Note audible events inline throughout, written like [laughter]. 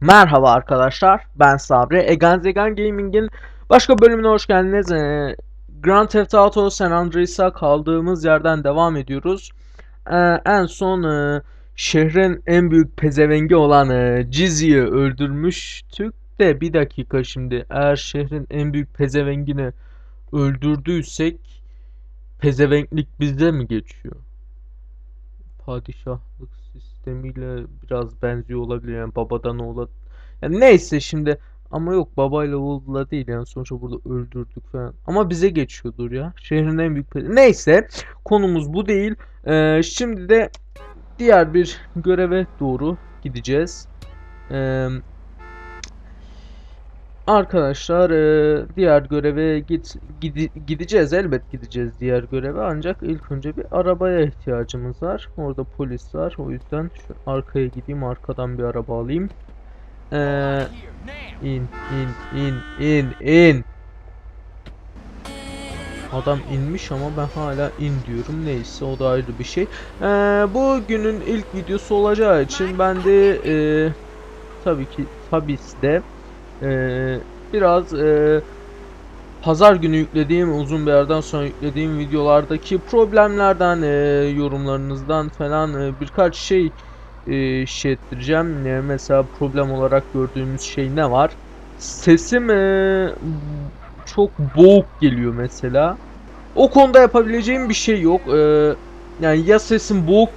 Merhaba arkadaşlar, ben Sabri. Egan Zegan Gaming'in başka bölümüne hoş geldiniz. Ee, Grand Theft Auto San Andreas'a kaldığımız yerden devam ediyoruz. Ee, en son e, şehrin en büyük pezevengi olan e, Jizzy'yi öldürmüştük de bir dakika şimdi eğer şehrin en büyük pezevengini öldürdüysek pezevenklik bizde mi geçiyor? Padişahlık sistemiyle biraz benziyor olabilir yani babadan oğula. Yani neyse şimdi ama yok babayla oğula değil yani sonuçta burada öldürdük falan. Ama bize geçiyordur ya. Şehrin en büyük Neyse konumuz bu değil. Ee, şimdi de diğer bir göreve doğru gideceğiz. Ee, Arkadaşlar eee, diğer göreve git gidi- gideceğiz elbet gideceğiz diğer göreve ancak ilk önce bir arabaya ihtiyacımız var. Orada polis var. O yüzden şu arkaya gideyim arkadan bir araba alayım. Eee in in in in in. Adam inmiş ama ben hala in diyorum. Neyse o da ayrı bir şey. Eee bu günün ilk videosu olacağı için ben de eee, tabii ki Fabis'te ee, biraz e, pazar günü yüklediğim uzun bir yerden sonra yüklediğim videolardaki problemlerden e, yorumlarınızdan falan e, birkaç şey e, şey ettireceğim. E, mesela problem olarak gördüğümüz şey ne var? Sesim e, çok boğuk geliyor mesela. O konuda yapabileceğim bir şey yok. E, yani ya sesim boğuk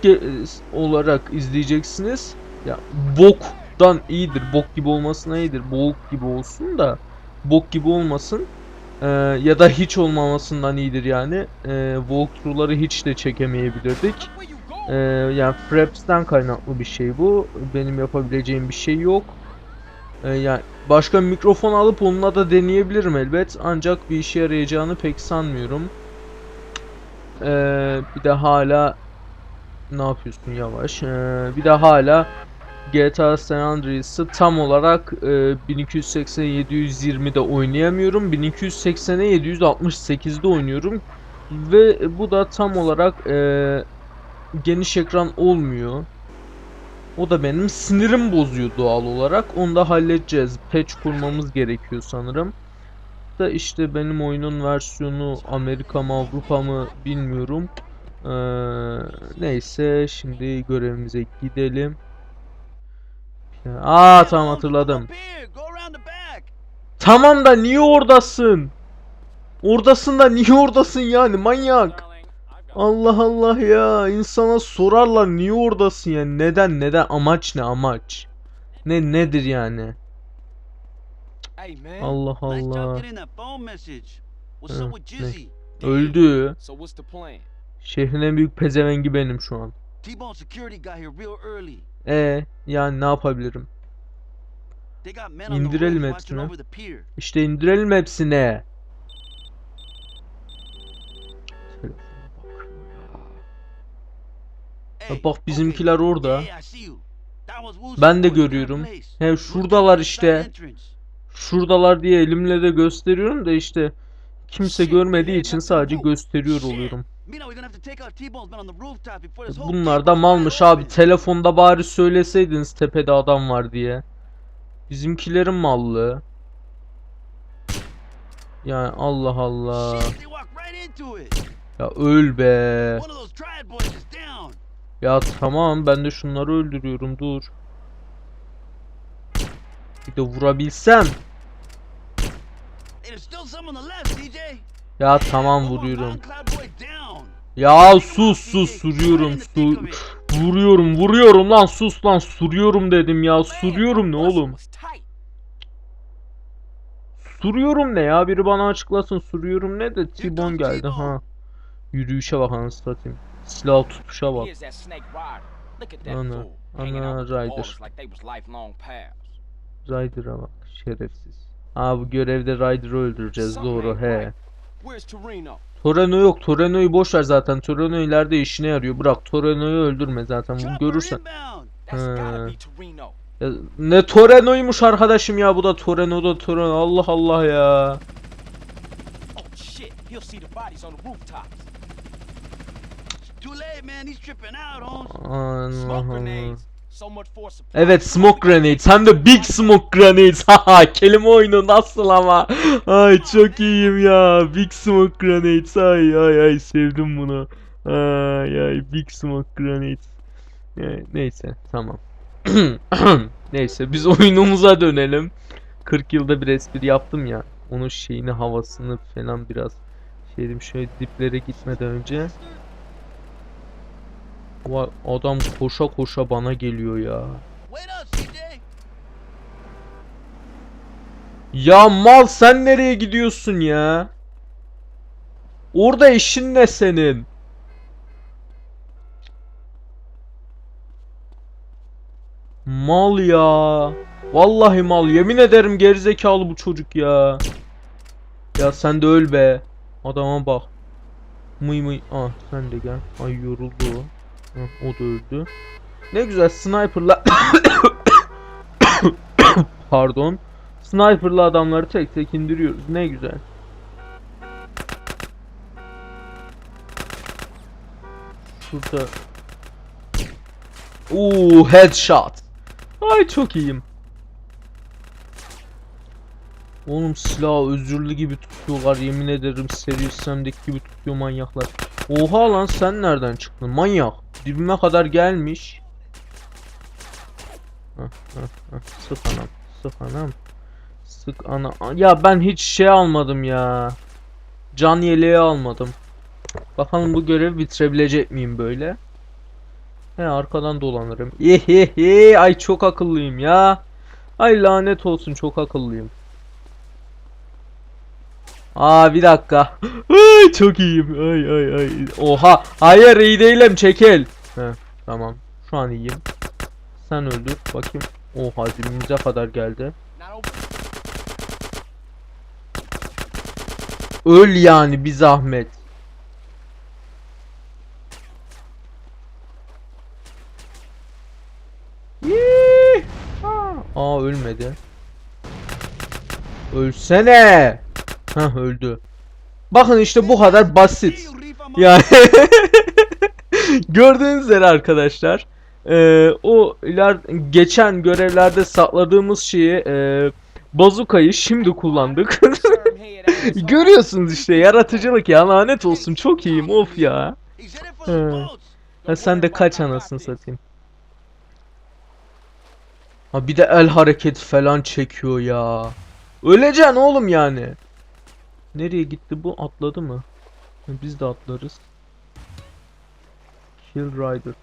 olarak izleyeceksiniz ya boktan iyidir. Bok gibi olmasına iyidir. Boğuk gibi olsun da bok gibi olmasın. Ee, ya da hiç olmamasından iyidir yani. Ee, walkthrough'ları hiç de çekemeyebilirdik. Ee, yani Fraps'ten kaynaklı bir şey bu. Benim yapabileceğim bir şey yok. Ee, yani başka mikrofon alıp onunla da deneyebilirim elbet. Ancak bir işe yarayacağını pek sanmıyorum. Ee, bir de hala ne yapıyorsun yavaş. Ee, bir de hala GTA San Andreas'ı tam olarak e, 1280'e 720'de oynayamıyorum. 1280'e 768'de oynuyorum. Ve bu da tam olarak e, geniş ekran olmuyor. O da benim sinirim bozuyor doğal olarak. Onu da halledeceğiz. Patch kurmamız gerekiyor sanırım. Da işte benim oyunun versiyonu Amerika mı Avrupa mı bilmiyorum. Ee, neyse şimdi görevimize gidelim. Aa tamam hatırladım. Tamam da niye oradasın? Oradasın da niye oradasın yani manyak? Allah Allah ya insana sorarlar niye oradasın yani neden neden amaç ne amaç? Ne nedir yani? Allah Allah. Ne? Öldü. Şehrin en büyük pezevengi benim şu an. T-Bone security got here real early. E yani ne yapabilirim? İndirelim hepsini. İşte indirelim hepsini. Hey, bak bizimkiler orada. Ben de görüyorum. He şuradalar işte. Şuradalar diye elimle de gösteriyorum da işte kimse görmediği için sadece gösteriyor oluyorum. Bunlar da malmış abi. Telefonda bari söyleseydiniz tepede adam var diye. Bizimkilerin mallı. Yani Allah Allah. Ya öl be. Ya tamam ben de şunları öldürüyorum dur. Bir de vurabilsem. Ya tamam vuruyorum. Ya sus sus vuruyorum su vuruyorum vuruyorum lan sus lan suruyorum dedim ya suruyorum ne oğlum? Suruyorum ne ya biri bana açıklasın suruyorum ne de T-Bone geldi ha. Yürüyüşe bak anasını satayım. Silah tutuşa bak. Ana, ana pals. Ryder'a bak şerefsiz. Aa bu görevde Ryder'ı öldüreceğiz doğru he? Toreno yok. Toreno'yu boş ver zaten. Toreno ileride işine yarıyor. Bırak Toreno'yu öldürme zaten. Bu Chopper görürsen. Ya ne Toreno'ymuş arkadaşım ya bu da. Toreno da Toreno Allah Allah ya. Oh. Allah Smoke Allah. Evet smoke grenades. Hem de big smoke grenades. [laughs] Haha kelime oyunu nasıl ama? Ay çok iyiyim ya. Big smoke grenades. Ay ay ay sevdim bunu. Ay ay big smoke grenades. Neyse tamam. [clears throat] Neyse biz oyunumuza dönelim. 40 yılda bir espri yaptım ya. Onun şeyini havasını falan biraz şeydim şöyle diplere gitmeden önce Vay, adam koşa koşa bana geliyor ya. Ya mal sen nereye gidiyorsun ya? Orada işin ne senin? Mal ya. Vallahi mal. Yemin ederim gerizekalı bu çocuk ya. Ya sen de öl be. Adama bak. Mıy mıy. Ah sen de gel. Ay yoruldu o. O da öldü. Ne güzel sniperla [coughs] Pardon. Sniper'lı adamları tek tek indiriyoruz. Ne güzel. Şurada. Oo, headshot. Ay çok iyiyim. Oğlum silahı özürlü gibi tutuyorlar yemin ederim Sam'deki gibi tutuyor manyaklar. Oha lan sen nereden çıktın manyak. Dibime kadar gelmiş. Sık anam. Sık anam. Sık ana. Ya ben hiç şey almadım ya. Can yeleği almadım. Bakalım bu görevi bitirebilecek miyim böyle? He arkadan dolanırım. Yehehe ay çok akıllıyım ya. Ay lanet olsun çok akıllıyım. Aa bir dakika. [gasps] Ay çok iyiyim. Ay ay ay. Oha. Hayır iyi değilim çekil. He tamam. Şu an iyiyim. Sen öldür bakayım. Oha dibimize kadar geldi. Öl yani bir zahmet. Aa ölmedi. Ölsene. Hah öldü. Bakın işte bu kadar basit. Yani [laughs] gördüğünüz üzere arkadaşlar eee, o iler geçen görevlerde sakladığımız şeyi eee bazukayı şimdi kullandık. [laughs] Görüyorsunuz işte yaratıcılık ya lanet olsun çok iyiyim of ya. Boats. Ha sen de kaç anasını satayım. Ha bir de el hareketi falan çekiyor ya. Öleceksin oğlum yani. Nereye gitti bu? Atladı mı? Biz de atlarız. Kill Rider.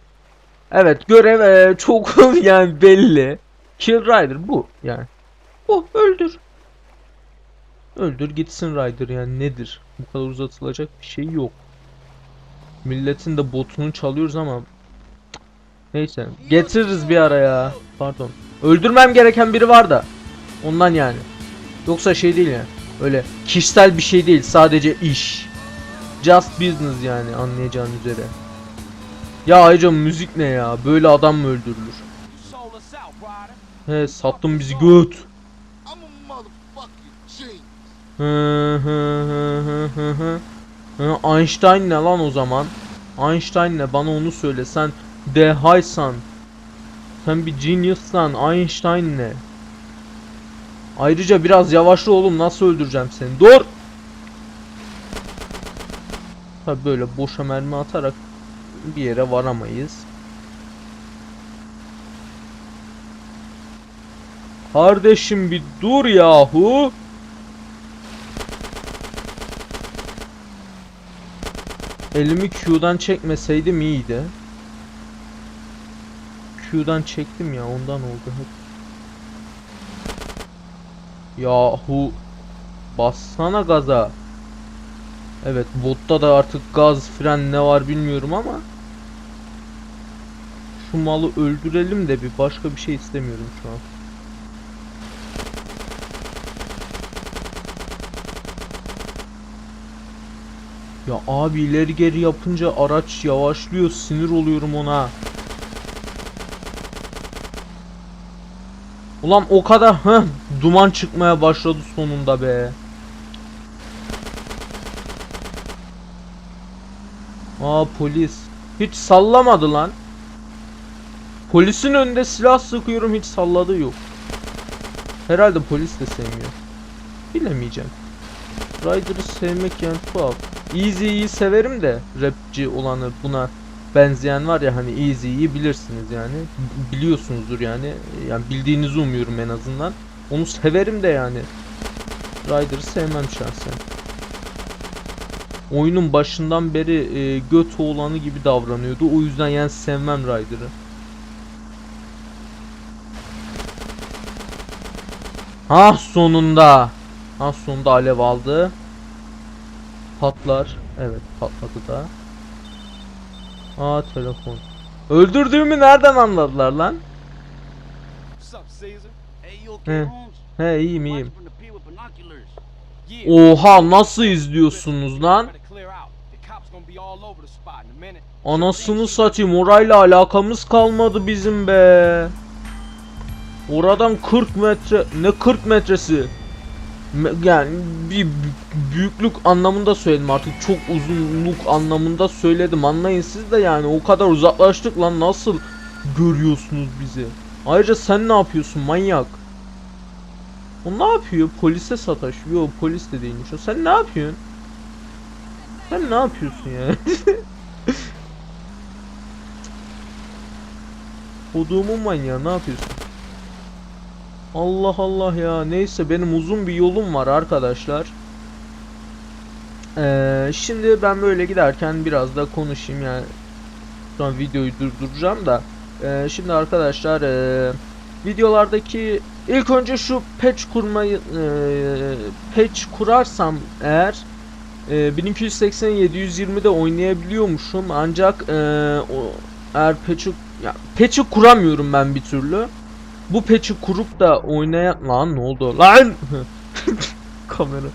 Evet görev eee, çok [laughs] yani belli. Kill Rider bu yani. Bu öldür. Öldür gitsin Rider yani nedir? Bu kadar uzatılacak bir şey yok. Milletin de botunu çalıyoruz ama. Neyse getiririz bir ara ya. Pardon. Öldürmem gereken biri var da. Ondan yani. Yoksa şey değil yani. Öyle kişisel bir şey değil sadece iş. Just business yani anlayacağın üzere. Ya ayrıca müzik ne ya? Böyle adam mı öldürülür? He sattın bizi göt. Hı hı hı hı hı. Hı, Einstein ne lan o zaman? Einstein ne? Bana onu söyle. Sen dehaysan. Sen bir genius'san. Einstein ne? Ayrıca biraz yavaşla oğlum. Nasıl öldüreceğim seni? Dur! Tabi böyle boşa mermi atarak bir yere varamayız. Kardeşim bir dur yahu. Elimi Q'dan çekmeseydim iyiydi. Q'dan çektim ya ondan oldu hep. Yahu bassana gaza. Evet botta da artık gaz fren ne var bilmiyorum ama şu malı öldürelim de bir başka bir şey istemiyorum şu an. Ya abi ileri geri yapınca araç yavaşlıyor sinir oluyorum ona. Ulan o kadar duman çıkmaya başladı sonunda be. Aa polis. Hiç sallamadı lan. Polisin önünde silah sıkıyorum hiç salladığı yok. Herhalde polis de sevmiyor. Bilemeyeceğim. Ryder'ı sevmek yani tuhaf. Easy'yi severim de rapçi olanı buna benzeyen var ya hani Easy'yi bilirsiniz yani. B- Biliyorsunuzdur yani. Yani bildiğinizi umuyorum en azından. Onu severim de yani. Ryder'ı sevmem şahsen. Oyunun başından beri e, göt oğlanı gibi davranıyordu. O yüzden yani sevmem Ryder'ı. Ah sonunda. Ah sonunda alev aldı. Patlar. Evet patladı da. Aa telefon. Öldürdüğümü nereden anladılar lan? He. He iyiyim iyiyim. Oha nasıl izliyorsunuz lan? Anasını satayım orayla alakamız kalmadı bizim be. Oradan 40 metre ne 40 metresi? Me- Yani bir bü- büyüklük anlamında söyledim artık çok uzunluk anlamında söyledim anlayın siz de yani o kadar uzaklaştık lan nasıl görüyorsunuz bizi? Ayrıca sen ne yapıyorsun manyak? O ne yapıyor? Polise sataşıyor. Polis de değilmiş o. Sen ne yapıyorsun? Sen ne yapıyorsun ya? [laughs] Koduğumun manyağı ne yapıyorsun? Allah Allah ya. Neyse benim uzun bir yolum var arkadaşlar. Ee, şimdi ben böyle giderken biraz da konuşayım yani. An videoyu durduracağım da. Ee, şimdi arkadaşlar ee, videolardaki ilk önce şu patch kurmayı ee, patch kurarsam eğer ee, 1280 720'de oynayabiliyormuşum. Ancak ee, o eğer patch'i ya patch'i kuramıyorum ben bir türlü. Bu patch'i kurup da oynayan lan ne oldu? Lan! [laughs] Kamera.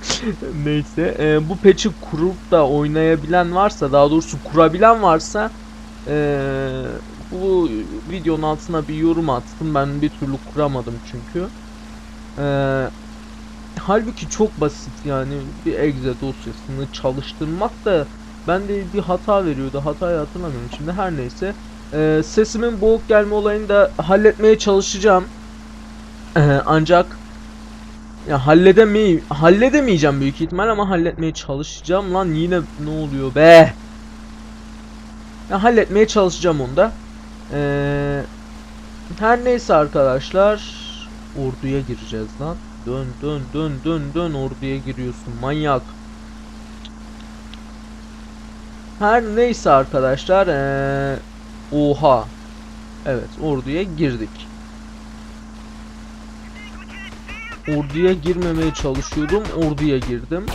Neyse ee, bu patch'i kurup da oynayabilen varsa daha doğrusu kurabilen varsa ee, bu videonun altına bir yorum atsın ben bir türlü kuramadım çünkü ee, halbuki çok basit yani bir exe dosyasını çalıştırmak da bende bir hata veriyordu hatayı hatırlamıyorum şimdi her neyse ee, sesimin boğuk gelme olayını da halletmeye çalışacağım. Ee, ancak ya halledemey halledemeyeceğim büyük ihtimal ama halletmeye çalışacağım lan yine ne oluyor be? Ya halletmeye çalışacağım onu da. Ee, her neyse arkadaşlar orduya gireceğiz lan. Dön dön dön dön dön orduya giriyorsun manyak. Her neyse arkadaşlar ee, Oha. Evet orduya girdik. Orduya girmemeye çalışıyordum. Orduya girdim.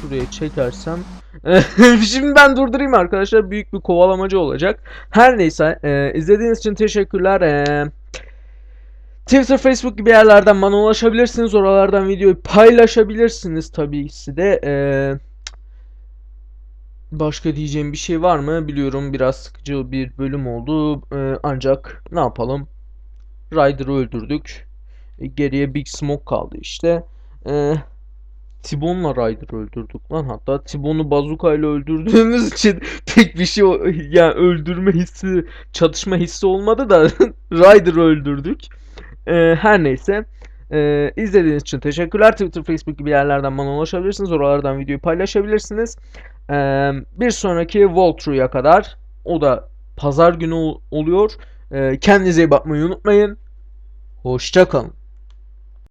Şuraya çekersem. [laughs] Şimdi ben durdurayım arkadaşlar. Büyük bir kovalamacı olacak. Her neyse. e, izlediğiniz için teşekkürler. E, Twitter, Facebook gibi yerlerden bana ulaşabilirsiniz. Oralardan videoyu paylaşabilirsiniz tabii ki de. E, Başka diyeceğim bir şey var mı? Biliyorum biraz sıkıcı bir bölüm oldu. Ee, ancak ne yapalım? Ryder'ı öldürdük. E, geriye Big Smoke kaldı işte. Ee, T-Bone'la Ryder'ı öldürdük lan. Hatta T-Bone'u bazooka ile öldürdüğümüz [laughs] için pek bir şey yani öldürme hissi, çatışma hissi olmadı da [laughs] Ryder'ı öldürdük. Ee, her neyse. Ee, izlediğiniz için teşekkürler. Twitter, Facebook gibi yerlerden bana ulaşabilirsiniz. Oralardan videoyu paylaşabilirsiniz. Ee, bir sonraki walkthrough'a kadar o da pazar günü ol- oluyor. Ee, kendinize iyi bakmayı unutmayın. Hoşça kalın.